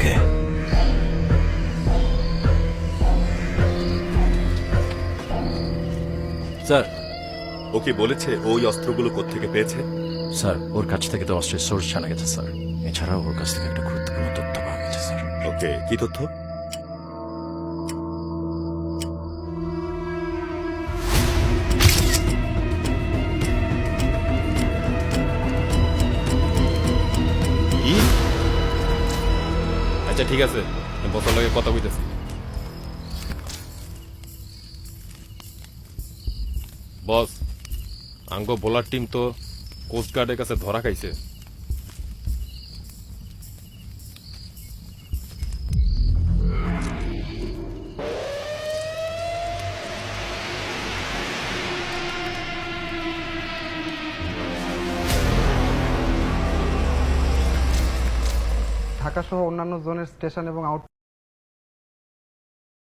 ওকে। Sir. ওকে বলেছে ওই অস্ত্রগুলো কোত্থেকে পেয়েছে? স্যার ওর কাছ থেকে তো অস্ত্রের সোর্স জানা গেছে স্যার। এছাড়াও ওর কাছ থেকে একটা গুরুত্বপূর্ণ তথ্য পাওয়া গেছে স্যার। ওকে কি তথ্য? আচ্ছা ঠিক আছে। বসার লোকের কথা কইতেছি। বস, আঙ্গ বোলার টিম তো কোস্টগার্ডের কাছে ধরা খাইছে। ঢাকা সহ অন্যান্য জোনের স্টেশন এবং আউট